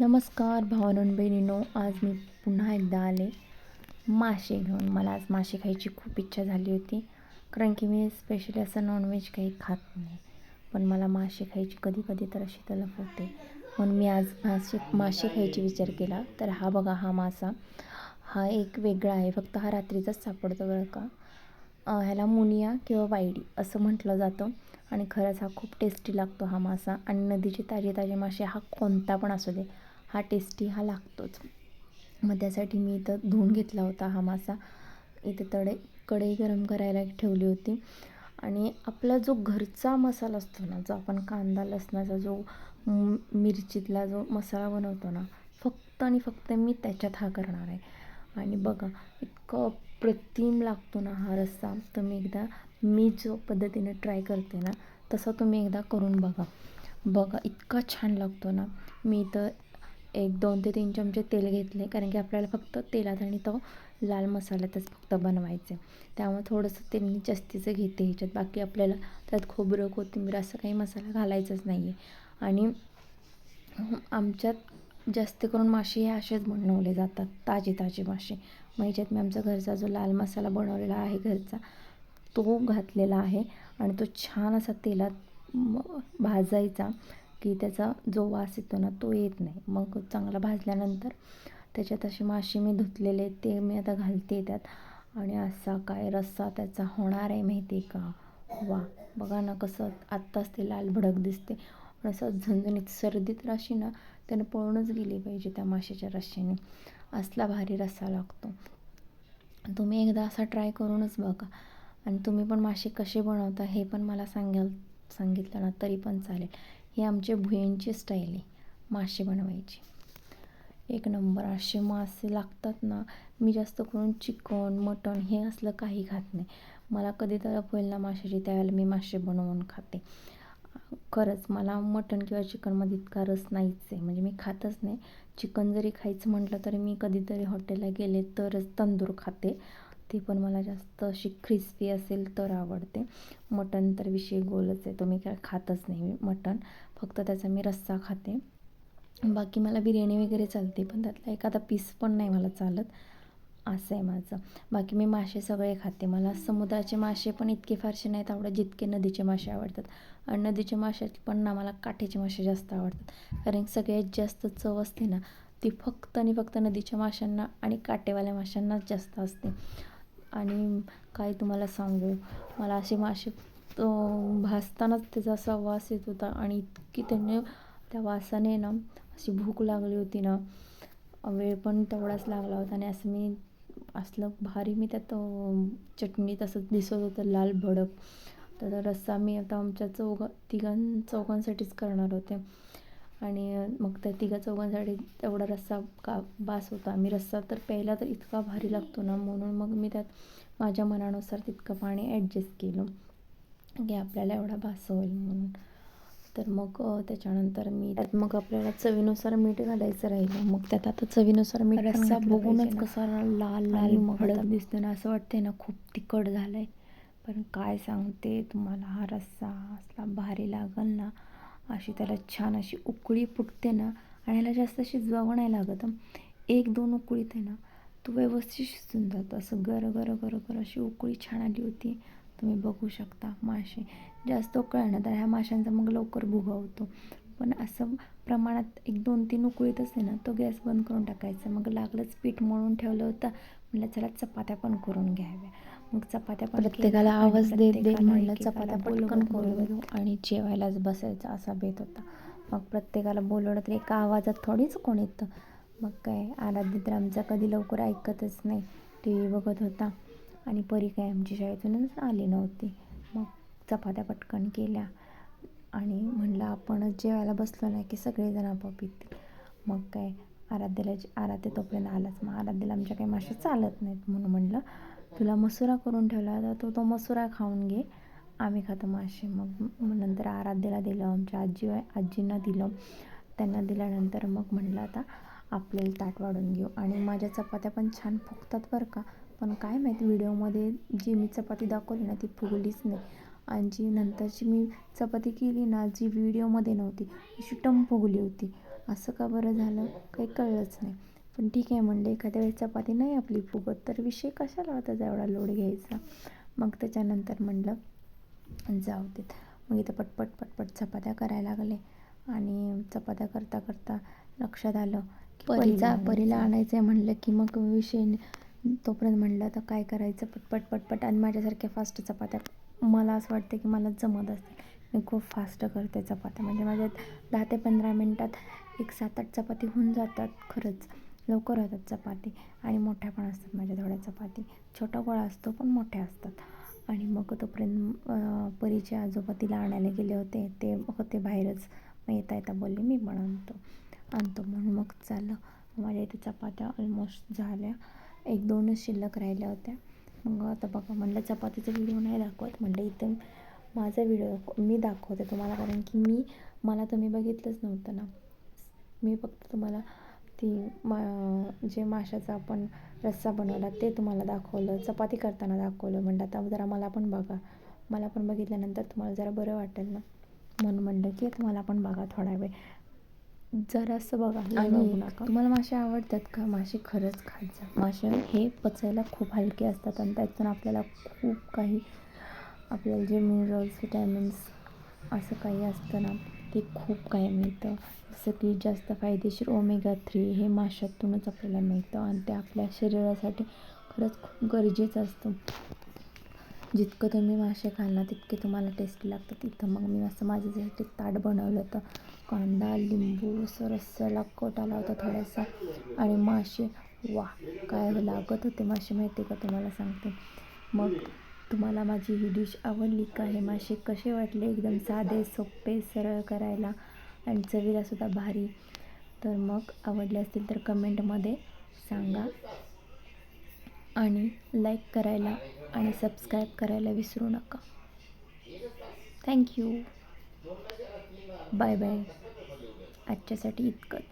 नमस्कार भावानून बहिणीनो आज मी पुन्हा एकदा आले मासे घेऊन. मला आज मासे खायची खूप इच्छा झाली होती कारण की मी स्पेशली असं नॉनव्हेज काही खात नाही. पण मला मासे खायची कधी कधी तर अशी तलफ होते. म्हणून मी आज मासे मासे खायची विचार केला. तर हा बघा हा मासा हा एक वेगळा आहे. फक्त हा रात्रीचाच सापडतो बरं का. ह्याला मुनिया किंवा वायडी असं म्हटलं जातं. आणि खरंच हा खूप टेस्टी लागतो हा मासा. आणि नदीचे ताजे ताजे मासे हा कोणता पण असू दे हा टेस्टी हा लागतोच. मग त्यासाठी मी इथं धुवून घेतला होता हा मासा. इथे तडे कढई गरम करायला ठेवली होती. आणि आपला जो घरचा मसाला असतो ना जो आपण कांदा लसणाचा जो मिरचीतला जो मसाला बनवतो ना फक्त आणि फक्त मी त्याच्यात हा करणार आहे. आणि बघा इतकं अप्रतिम लागतो ना हा रस्सा. तुम्ही एकदा मी जो पद्धतीने ट्राय करते ना तसं तुम्ही एकदा करून बघा. बघा इतका छान लागतो ना. मी इथं एक दोन ते तीन चमचे तेल घेतले कारण की आपल्याला फक्त तेलात आणि तो लाल मसाल्यातच फक्त बनवायचे. त्यामुळे थोडंसं तेल मी जास्तीचं घेते ह्याच्यात. बाकी आपल्याला त्यात खोबरं कोथिंबीर असं काही मसाला घालायचाच नाही आहे आणि आमच्यात जास्त करून मासे हे असेच बनवले जातात. ताजे ताजे मासे. मग ह्याच्यात मी आमचा घरचा जो लाल मसाला बनवलेला आहे घरचा तो घातलेला आहे. आणि तो छान असा तेलात भाजायचा की त्याचा जो वास येतो ना तो येत नाही. मग चांगला भाजल्यानंतर त्याच्यात असे मासे मी धुतलेले ते मी आता घालते त्यात. आणि असा काय रस्सा त्याचा होणार आहे माहिती आहे का? वा बघा ना कसं आत्ताच ते लाल भडक दिसते. पण असं झणझणीत सर्दी तर अशी ना त्यानं पळूनच गेली पाहिजे त्या माशाच्या रश्शीने असला भारी रस्सा लागतो. तुम्ही एकदा असा ट्राय करूनच बघा. आणि तुम्ही पण मासे कसे बनवता हे पण मला सांगाल सांगितलं ना तरी पण चालेल. ही आमच्या भुयांची स्टाईल आहे मासे बनवायची. एक नंबर असे मासे लागतात ना मी जास्त करून चिकन मटण हे असलं काही खात नाही. मला कधी तर होईल ना माशाची त्यावेळेला मी मासे बनवून खाते. खरंच मला मटण किंवा चिकनमध्ये इतका रस नाहीच आहे. म्हणजे मी खातच नाही. चिकन जरी खायचं म्हटलं तरी मी कधीतरी हॉटेलला गेले तरच तंदूर खाते. ते पण मला जास्त अशी क्रिस्पी असेल तर आवडते. मटण तर विषय गोलच आहे तो मी काय खातच नाही मटण. फक्त त्याचा मी रस्सा खाते. बाकी मला बिर्याणी वगैरे चालते पण त्यातला एखादा पीस पण नाही मला चालत. असं आहे माझं. बाकी मी मासे सगळे खाते. मला समुद्राचे मासे पण इतके फारसे नाहीत आवडत जितके नदीचे मासे आवडतात. आणि नदीचे मासे पण ना मला काठीचे मासे जास्त आवडतात. कारण सगळ्यात जास्त चव असते ना ती फक्त आणि फक्त नदीच्या माशांना आणि काटेवाल्या माशांनाच जास्त असते. आणि काय तुम्हाला सांगू? मला असे मासे भासतानाच त्याचा असा वास येत होता. आणि इतकी त्याने त्या वासाने ना अशी भूक लागली होती ना. वेळ पण तेवढाच लागला होता. आणि असं मी असलं भारी मी त्यात चटणी तसंच दिसत होतं लाल भडक. तर रस्सा मी आता आमच्या चौघा तिघां चौघांसाठीच करणार होते. आणि मग त्या तिघा चौघांसाठी तेवढा रस्सा का बास होता. आम्ही रस्सा तर प्यायला तर इतका भारी लागतो ना म्हणून मग मी त्यात माझ्या मनानुसार तितकं पाणी ॲडजस्ट केलं. की आपल्याला एवढा बास होईल म्हणून. तर मग त्याच्यानंतर मी त्यात मग आपल्याला चवीनुसार मीठ घालायचं राहिलं. मग त्यात आता चवीनुसार मीठ रस्सा बघूनच. कसा लाल लाल आता- दिसतो ना असं वाटतंय ना खूप तिखट झालंय. पण काय सांगते तुम्हाला हा रस्सा असला भारी लागल ना अशी त्याला छान अशी उकळी फुटते ना आणि ह्याला जास्त शिजवावं नाही लागत. एक दोन उकळीत आहे ना तो व्यवस्थित शिजून जातो. असं गर गर गर गर अशी उकळी छान आली होती. तुम्ही बघू शकता मासे. जास्त ना तर ह्या माशांचा मग लवकर भुगा होतो. पण असं प्रमाणात एक दोन तीन उकळीत असते ना तो गॅस बंद करून टाकायचा. मग लागलंच पीठ मळून ठेवलं होतं. म्हणलं चला चपात्या पण करून घ्याव्या. मग चपात्या पण प्रत्येकाला आवाज देत म्हणलं चपात्या पटकन बोलवत करून आणि जेवायलाच बसायचा असा बेत होता. मग प्रत्येकाला बोलवलं तर एका आवाजात थोडीच कोण येतं. मग काय आराध्य तर आमचा कधी लवकर ऐकतच नाही. टी व्ही बघत होता. आणि परी काय आमची शाळेतूनच आली नव्हती. मग चपात्या पटकन केल्या आणि म्हणलं आपणच जेवायला बसलो नाही की सगळेजण आपोआप येतील. मग काय आराध्याला जे- आराध्य तोपर्यंत आलाच. मग आराध्याला आमच्या काही मासे चालत नाहीत म्हणून म्हणलं तुला मसुरा करून ठेवला तर तो तो मसुरा खाऊन घे. आम्ही खातो मासे. मग मग नंतर आराध्याला दिलं आमच्या आजी आजींना दिलं. त्यांना दिल्यानंतर मग म्हणलं आता आपल्याला ताट वाढून घेऊ. आणि माझ्या चपात्या पण छान फुगतात बरं का. पण काय माहीत व्हिडिओमध्ये जी मी चपाती दाखवली ना ती फुगलीच नाही. आणि जी नंतरची मी चपाती केली ना जी व्हिडिओमध्ये नव्हती. अशी टम फुगली होती. असं का बरं झालं? काही कळलंच नाही. पण ठीक आहे म्हणलं एखाद्या वेळेस चपाती नाही आपली फुगत तर विषय कशाला होता एवढा लोड घ्यायचा? मग त्याच्यानंतर म्हणलं जाऊ देत. मग इथं पटपट पटपट चपात्या करायला लागले. आणि चपात्या करता करता लक्षात आलं की परीचा. परीला आणायचं. आहे म्हणलं की मग विषय तोपर्यंत म्हणलं आता काय करायचं? पटपट पटपट. आणि माझ्यासारख्या फास्ट चपात्या मला असं वाटतं की मला जमत असते मी खूप फास्ट करते चपात्या. म्हणजे माझ्या दहा ते पंधरा मिनटात एक सात आठ चपाती होऊन जातात. खरंच लवकर होतात चपाती. आणि मोठ्या पण असतात माझ्या थोड्या चपाती. छोटा गोळा असतो पण मोठ्या असतात. आणि मग तोपर्यंत परीचे आजोबा तिला आणायला गेले होते. ते होते बाहेरच. मग येता येता बोलले मी पण आणतो. आणतो म्हणून मग चाललं माझ्या इथे चपात्या ऑलमोस्ट झाल्या. एक दोनच शिल्लक राहिल्या होत्या. मग आता बघा म्हणलं चपातीचा व्हिडिओ नाही दाखवत म्हणलं इथं माझा व्हिडिओ मी दाखवते तुम्हाला कारण की मी मला तुम्ही बघितलंच नव्हतं ना. मी फक्त तुम्हाला ती मा जे माशाचा आपण रस्सा बनवला ते तुम्हाला दाखवलं चपाती करताना दाखवलं म्हणलं आता जरा मला पण बघा. मला पण बघितल्यानंतर तुम्हाला जरा बरं वाटेल ना. म्हणून म्हणलं की तुम्हाला पण बघा थोडा वेळ. जरासं बघा लय बघू आणि नका. तुम्हाला मासे आवडतात का? मासे खरंच खात जा. मासे हे पचायला खूप हलके असतात आणि त्यातून आपल्याला खूप काही आपल्याला जे मिनरल्स विटॅमिन्स असं काही असतं ना ते खूप काही मिळतं. जसं की जास्त फायदेशीर ओमेगा थ्री हे माशातूनच आपल्याला मिळतं आणि ते आपल्या शरीरासाठी खरंच खूप गरजेचं असतं. जितकं तुम्ही मासे खाल ना तितके तुम्हाला टेस्टी लागतात. तिथं मग मी असं माझ्यासाठी ताट बनवलं होतं कांदा लिंबू असं रस्स्याला आला होता थोडासा. आणि मासे वा काय लागत होते मासे माहिती आहे का तुम्हाला सांगते. मग तुम्हाला माझी ही डिश आवडली का? हे मासे कसे वाटले? एकदम साधे सोपे सरळ करायला. आणि चवीला सुद्धा भारी. तर मग आवडले असतील तर कमेंटमध्ये सांगा. आणि लाईक करायला आणि सबस्क्राईब करायला विसरू नका. थँक्यू बाय बाय आजच्यासाठी इतकंच.